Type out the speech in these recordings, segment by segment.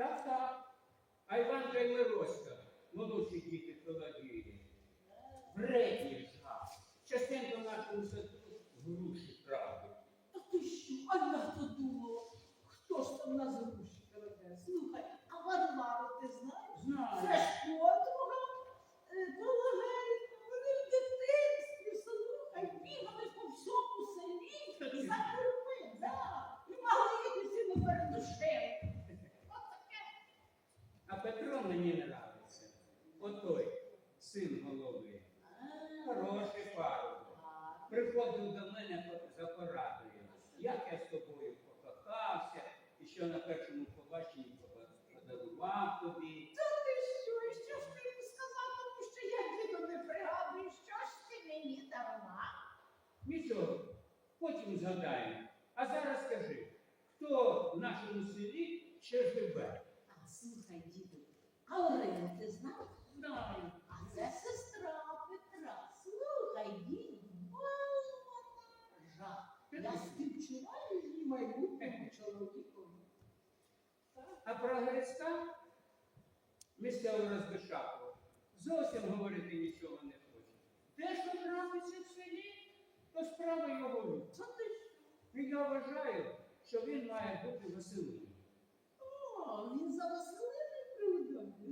Так, так. А Іванка і Мироська, молодші діти холодії. Вредні ж. Частенько нашому саду груші травлять. А ти що? А я то думала, хто ж там нас гроші краде? Слухай, а Варвару ти знаєш? Це Знаю. ж подруга е, Палагейка. Вони в дитинстві, слухай, бігали по всьому селі за курми, да. І могли їх усі не передушити. От таке. Мені нравиться. Отой, син голови. Хороший парубок. Приходив до мене за порадою. Як я з тобою покохався, і що на першому побаченні подарував тобі. Та ти що? І що ж ти йому сказав, тому що я діду не пригадую, що ж ти мені дарував? Нічого, потім згадаємо. А зараз скажи, хто в нашому селі ще живе? А слухай, діду, а Орина ти знав? Знаю. А це сестра Петра. Слухай, мало жах. Я співчуваю її майбутньому чоловікові. А про Грицька місцевого розбишаку зовсім говорити нічого не хоче. Те, що трапиться в селі, то справа його. Та ти що? Я вважаю, що він має бути Василином. О, він за придумав.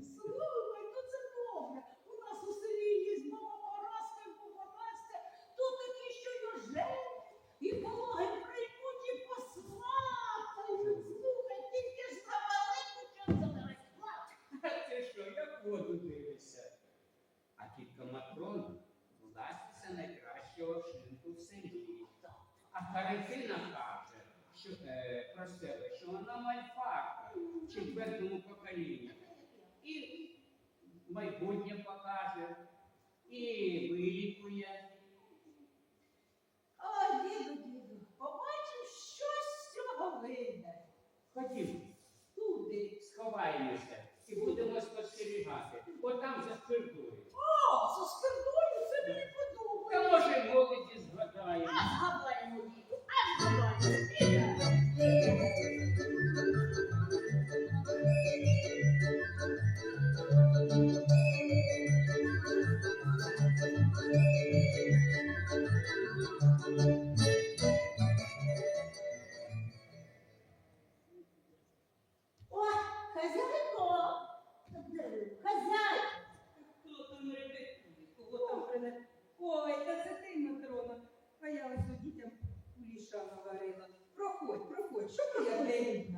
Слухай, то це добре. У нас у селі є мама Параска баба То такі, що його женять, і пологи приймуть і посватають. Слухай, тільки ж за велику. А ти що, як воду дивишся? А тітка Матрона власниця найкращого шинку в селі. А Харитина каже, що е, про себе, що вона мальфарка в четвертому поколінні. Майбутнє покаже, і вилікує. О, діду, діду, побачив, що з цього вийде. Ходімо,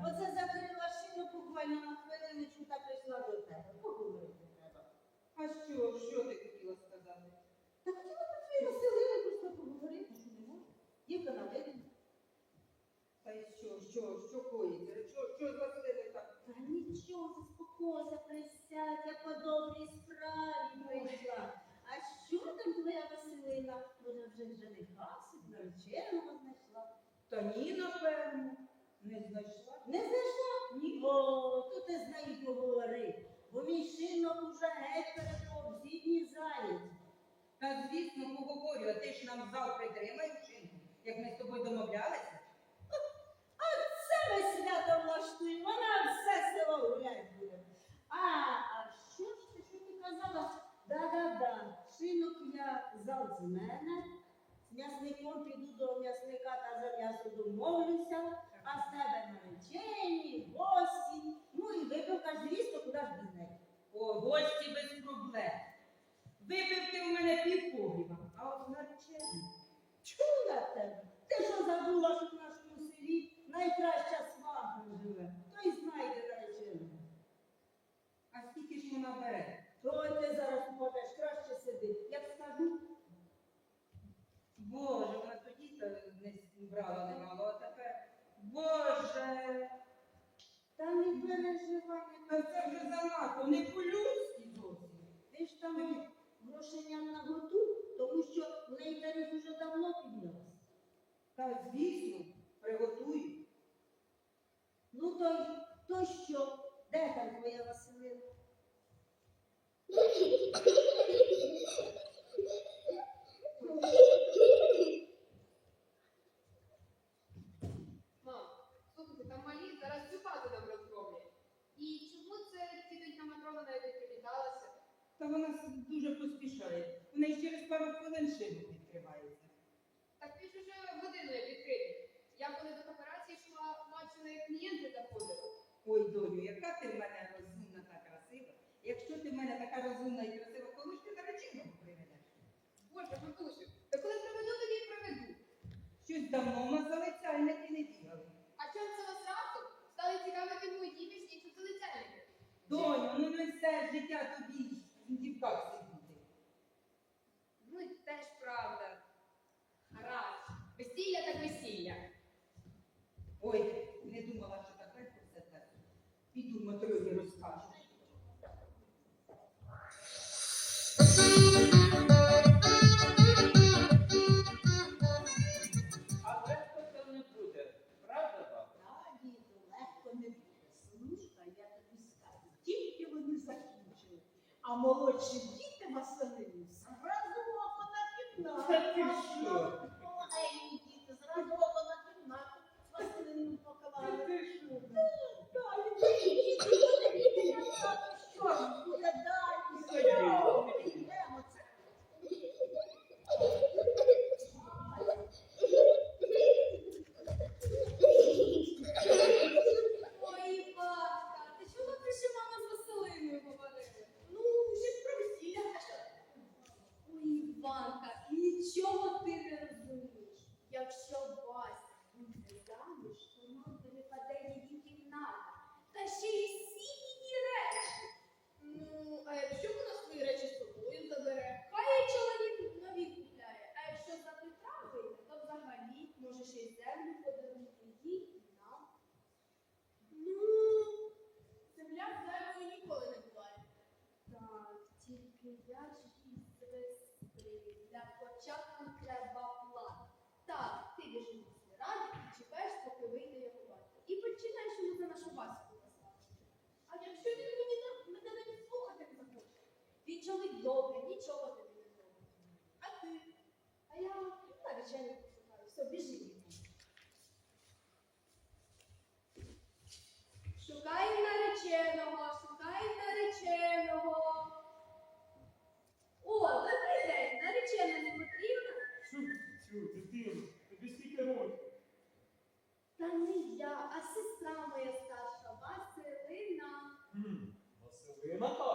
Оце закрила шину буквально. на хвилиночку та прийшла до тебе. Поговорити треба. А що, що ти хотіла сказати? Та хотіла про твої Василини просто поговорити, що не можна. Дівка на видно. Та й що, що, що коїться? Що, що з Василиною так? Та нічого, заспокойся, присядь, я по добрій справі прийшла. А що там твоя Василина? Може, вже жениха собі нареченого знайшла? Та ні, напевно, не знайшла. Не знайшла? Ні. О, то ти з нею поговори. Бо мій шинок уже геть перейшов всі дні. Та звісно, поговорю, а ти ж нам зал притримай вчинку, як ми з тобою домовлялися. А це ми свято влаштуємо, вона все село гулять буде. А, а що ж ти, що ти казала? Да-да-да, шинок я зал з мене, з м'ясником піду до м'ясника та за м'ясо домовлюся, а з тебе наречені, гості. Ну і випивка, звісно, куди ж без неї. О, гості без проблем. Випив ти у мене пів погріба, а от наречений. Чула тебе. Ти що забула, що в нашому селі найкраща сваха живе? То й знайде нареченого. А скільки ж вона бере? Ой, ти зараз можеш краще сиди. Як скажу, Боже, вона тоді то не брала немало, а тепер. Боже, та не переживай, та це вже занадто, не по-людськи зовсім. Ти ж там грошеням на готу, тому що в неї тариф уже давно піднявся. Та звісно, приготую. Ну то, то що? Де там твоя Василина? Мам, слухайте, там малі зараз всю хату нам розроблять. І чому це тітонька Матрона навіть не привіталася? Та вона дуже поспішає. У неї через пару хвилин шибок відкривається. Так ти ж уже годину як відкритий. Я коли до операції йшла, бачила, як клієнти заходили. Ой, доню, яка ти в мене розумна та красива. Якщо ти в мене така розумна і красива, коли ж ти нареченого приведеш? Боже, матусю, та коли приведу, тоді й приведу. Щось давно в нас залицяльники не бігали. А чому це вас раптом? Стали цікавити мої дівчинки чи залицяльники? Доню, ну не все життя тобі в дівках сидіти. Ну, теж правда. Гаразд. Весілля так весілля. Ой, не думала, що так легко все так. Піду матрові розкажу. а молодші діти Василину зразу на 15. Якщо він мені не- мене навіть слухати не захоче? Він чоловік добрий, нічого тобі не зробить. А ти? А я навчальник пошукаю. Все, біжи. Шукай нареченого, шукай нареченого. О, добрий день, наречена не потрібна? Цю дитину, тобі скільки років? Та не я, а сестра моя Василина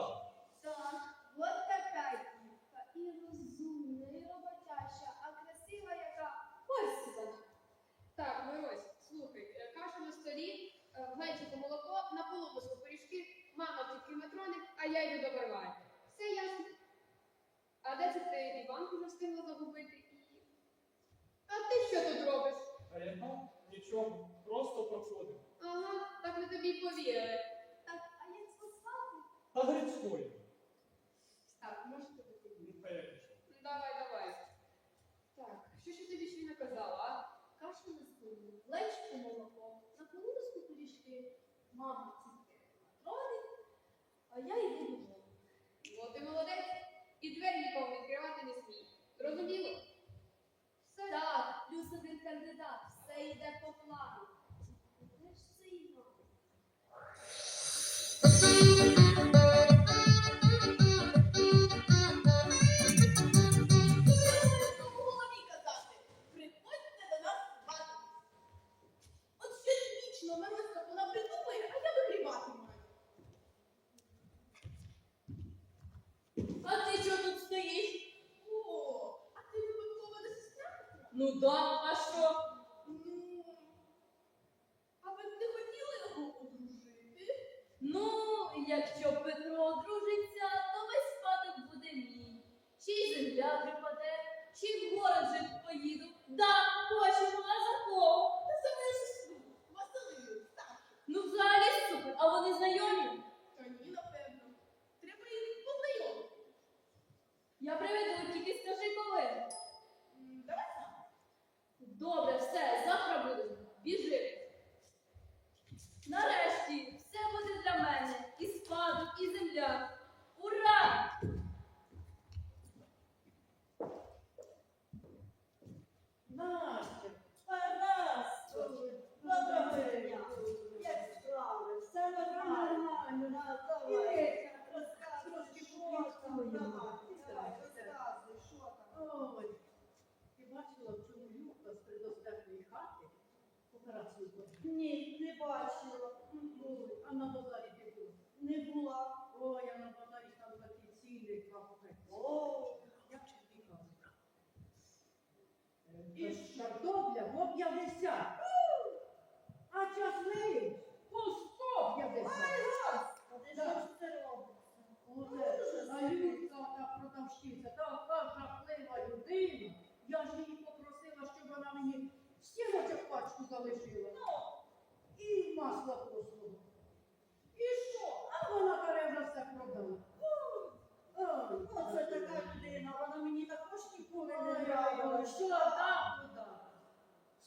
що там туди?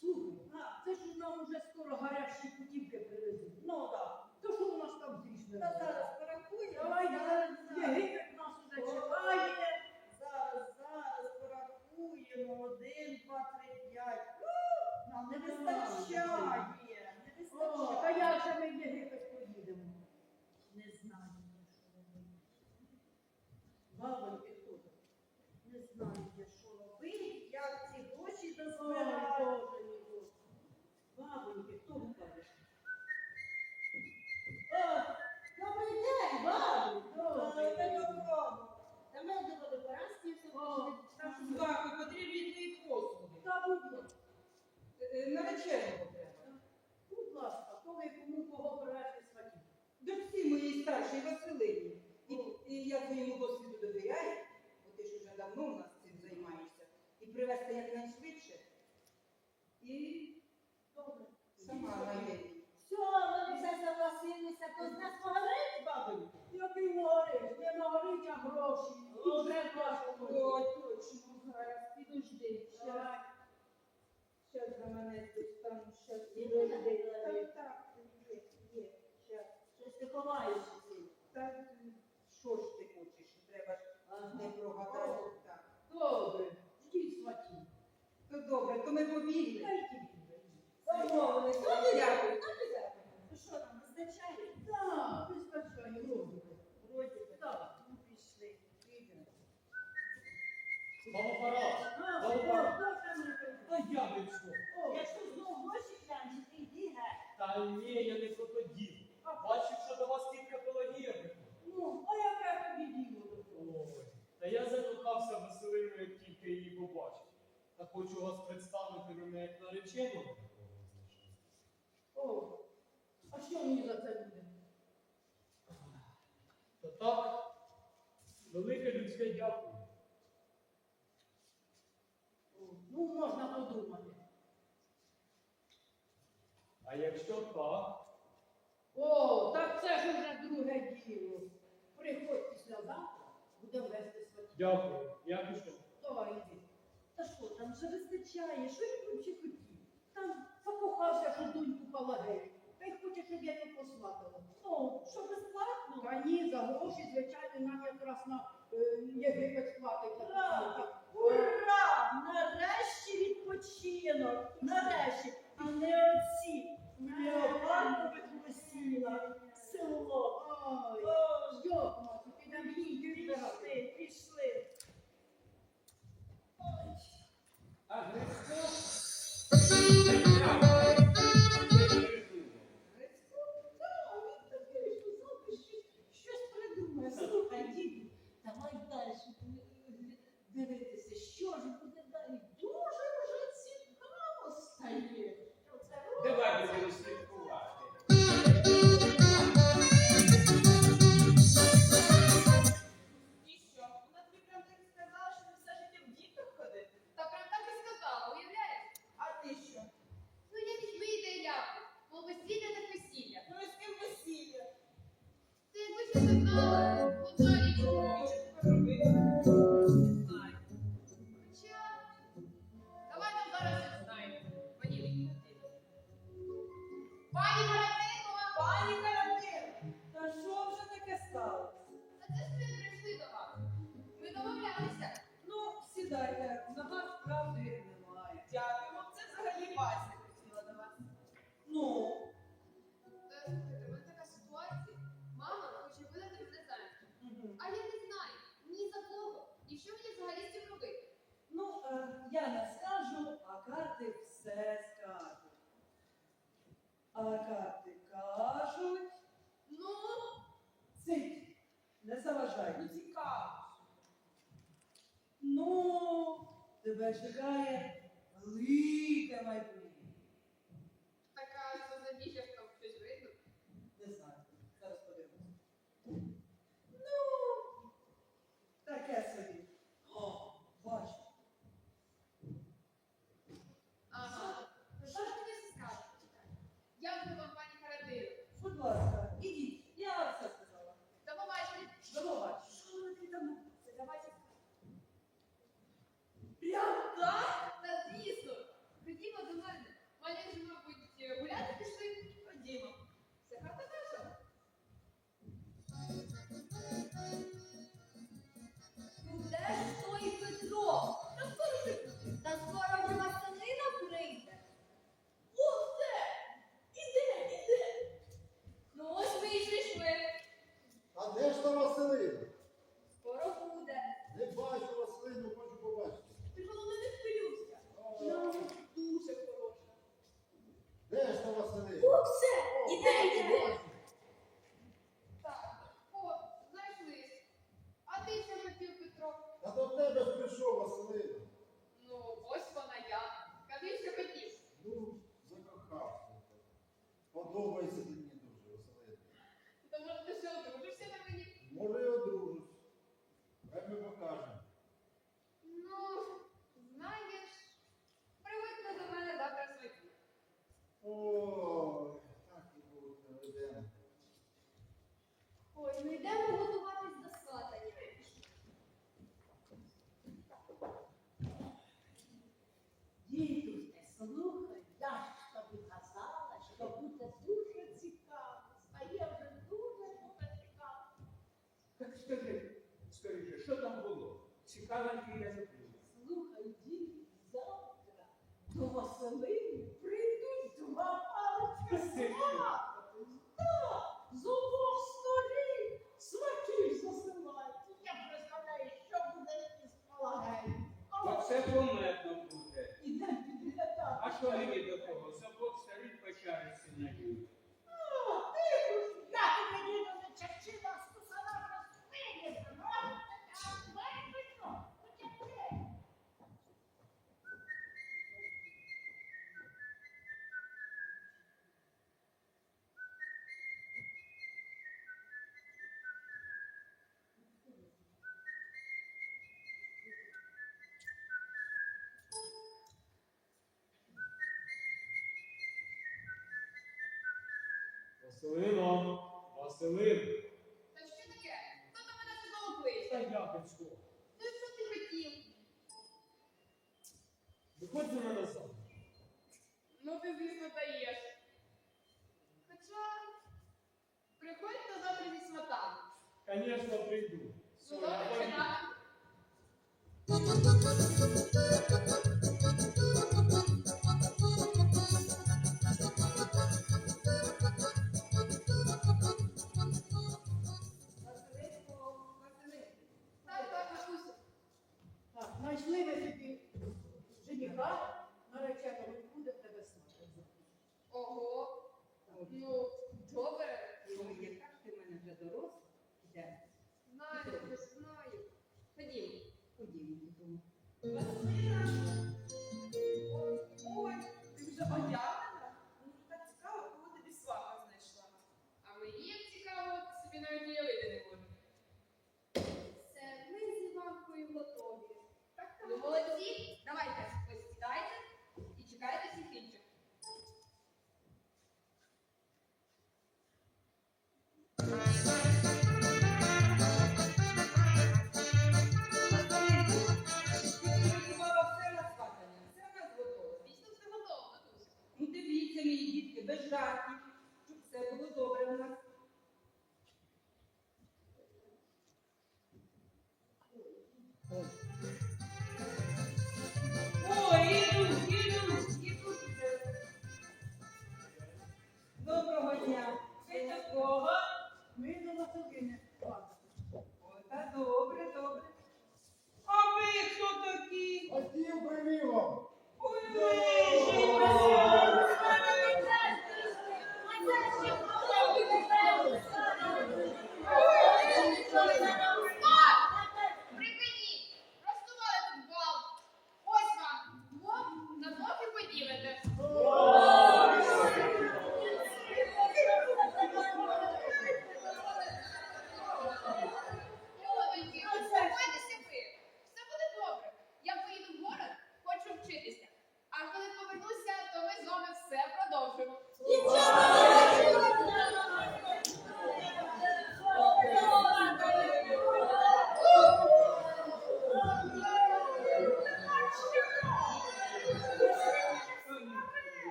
Слухай, А, це ж нам уже скоро гарячі путівки привезуть. Ну так. То що у нас там зрішне? Та зараз порахуємо. Давай, зараз, зараз. Єгипет нас уже чекає. Зараз, зараз порахуємо. Один, два, три, п'ять. У, Нам не вистачає. Не О, та вистачає. як же ми в Єгипет поїдемо? Не знаю, що робити. Бабоньки хто там? Не знаю, я що робити, як ці гроші Ой, дозбирати. Боже мій Боже. Бабоньки, хто там каже? О, Добрий день, бабу. Добрий Добрий день. день. Та ми до декорації все О, хочемо. Так, потрібні твої послуги. Ласка, Е, На вечерю треба. будь ласка, коли кому кого привезти сватів. Дочці моїй старшій Василині. І, і я твоєму досвіду довіряю, бо ти ж уже давно у нас цим займаєшся. І привезти якнайшвидше. І Добре. сама наїдь. Все, ви все согласилися, то з нас поговорити, бабоньки? Який говориш? Не говорить, а гроші. Точно, зараз підожди. Ще, ще за мене достану, ще підожди. Так, так, є, є, щас. Щось ти ховаєшся. Так, що ж ти хочеш? Треба ж не прогадати. Так. Добре, ждіть сватів. То добре, то ми побігли. Та й ті вже. Дякую. Ну що нам, вистачає? Так, вистачає розуму. Вроді би. Так. Ну, пішли. Підемо. Баба Парас, А, Баба о, Парас. хто там не прийде? Та я не що? Якщо знову гроші клянчити, йди геть. Та ні, я не про то дів. Бачив, що до вас тітка Пелагія приходить. Ну, а яке тобі діло? Ой, та я закохався Василину, як тільки її побачив. Та хочу вас представити мене як нареченого. О, а що мені за це буде? Та так, велике людське дякую. О, Ну, можна подумати. А якщо так, О, так це ж уже друге діло. Приходь післязавтра, будемо вести сватів. дякую. Я пішов. Давай йди. Та що, там вже вистачає, що він там ще хотів? Там закохався, що доньку Палагею. Та й хоче, щоб я її посватала. Ну, що безплатно? Та ні, за гроші, звичайно, нам якраз на е, Єгипет хватить. Ура! Я не скажу, а карти все скажуть. А карти кажуть. Ну, цить, не заважай. Ну, цікаво. Ну, тебе чекає. Ли. Chicago and Phoenix Василино, Василин. Та що таке? Хто до мене знову кличе? Та я Печко. То що ти хотів? Виходь за мене назад. Ну ти, звісно, даєш. Хоча приходь та завтра зі сватами. Звісно, прийду. Ну, добре, так?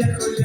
Hallelujah.